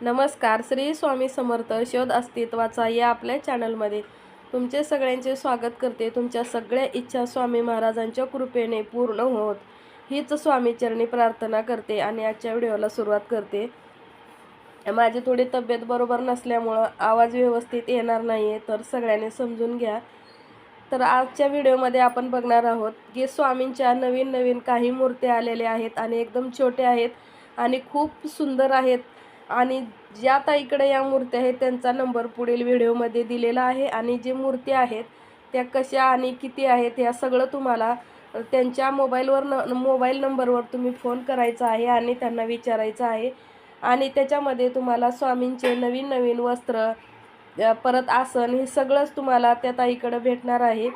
नमस्कार श्री स्वामी समर्थ शोध अस्तित्वाचा या आपल्या चॅनलमध्ये तुमचे सगळ्यांचे स्वागत करते. तुमच्या सगळ्या इच्छा स्वामी महाराजांच्या कृपेने पूर्ण होत. हीच स्वामीचरणी प्रार्थना करते आणि आजच्या व्हिडिओला सुरुवात करते. माझी थोडी तब्येत बरोबर नसल्यामुळं आवाज व्यवस्थित येणार नाही आहे तर सगळ्यांनी समजून घ्या. तर आजच्या व्हिडिओमध्ये आपण बघणार आहोत की स्वामींच्या नवीन नवीन काही मूर्त्या आलेल्या आहेत आणि एकदम छोट्या आहेत आणि खूप सुंदर आहेत. आणि ज्या ताईकडे या मूर्त्या आहेत त्यांचा नंबर पुढील व्हिडिओमध्ये दिलेला आहे. आणि जे मूर्त्या आहेत त्या कशा आणि किती आहेत या सगळं तुम्हाला त्यांच्या मोबाईलवर न मोबाईल नंबरवर तुम्ही फोन करायचा आहे आणि त्यांना विचारायचं आहे. आणि त्याच्यामध्ये तुम्हाला स्वामींचे नवीन नवीन वस्त्र परत आसन हे सगळंच तुम्हाला त्या ताईकडं भेटणार आहे.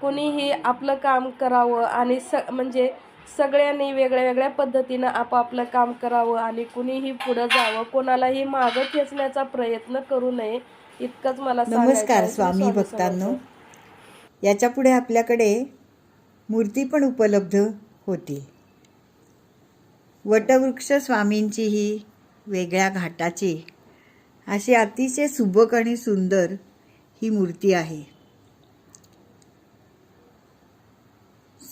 कुणीही आपलं काम करावं आणि स म्हणजे सगळ्यांनी वेगळ्या वेगळ्या पद्धतीनं आपापलं काम करावं आणि कुणीही पुढं जावं कोणालाही मागं खेचण्याचा प्रयत्न करू नये इतकंच मला नमस्कार स्वामी भक्तांनो. समर्थ. याच्यापुढे आपल्याकडे मूर्ती पण उपलब्ध होती. वटवृक्ष स्वामींची ही वेगळ्या घाटाची अशी अतिशय सुबक आणि सुंदर ही मूर्ती आहे.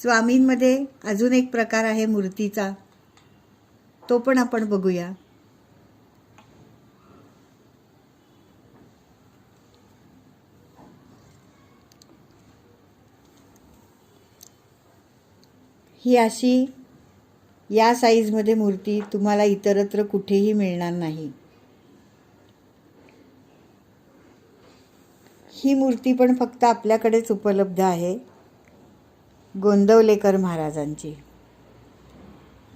स्वामींमध्ये अजून एक प्रकार आहे मूर्तीचा. तो पण आपण बघूया. ही अशी या साईजमध्ये मूर्ती तुम्हाला इतरत्र कुठेही मिळणार नाही. ही मूर्ती पण फक्त आपल्याकडेच उपलब्ध आहे. गोंदवलेकर महाराजांची.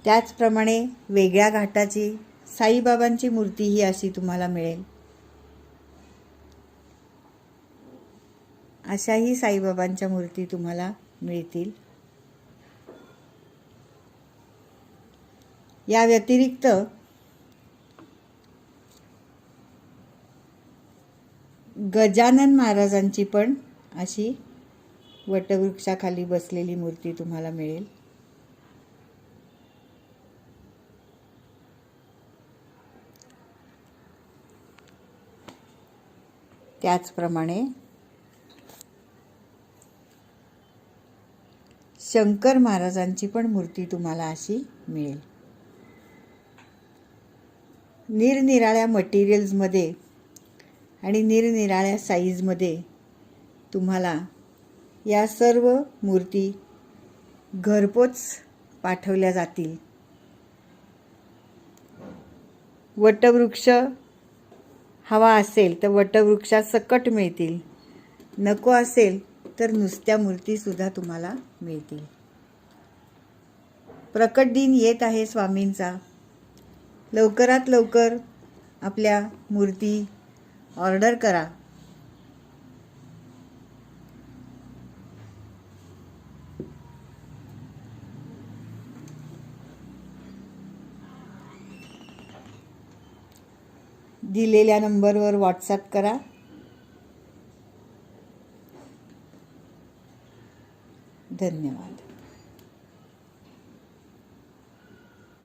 त्याचप्रमाणे वेगळ्या घाटाची साईबाबांची मूर्ती ही अशी तुम्हाला मिळेल. अशाही साईबाबांच्या मूर्ती तुम्हाला मिळतील. या व्यतिरिक्त गजानन महाराजांची पण अशी वटवृक्षाखाली बसलेली मूर्ती तुम्हाला मिळेल. त्याचप्रमाणे शंकर महाराजांची पण मूर्ती तुम्हाला अशी मिळेल. निरनिराळ्या मटेरियल्समध्ये आणि निरनिराळ्या साईजमध्ये तुम्हाला या सर्व मूर्ती घरपोच पाठवल्या जातील. वटवृक्ष हवा असेल तर वटवृक्षात सकट मिळतील. नको असेल तर नुसत्या मूर्तीसुद्धा तुम्हाला मिळतील. प्रकट दिन येत आहे स्वामींचा. लवकरात लवकर आपल्या मूर्ती ऑर्डर करा. दिलेल्या नंबरवर व्हॉट्सॲप करा. धन्यवाद.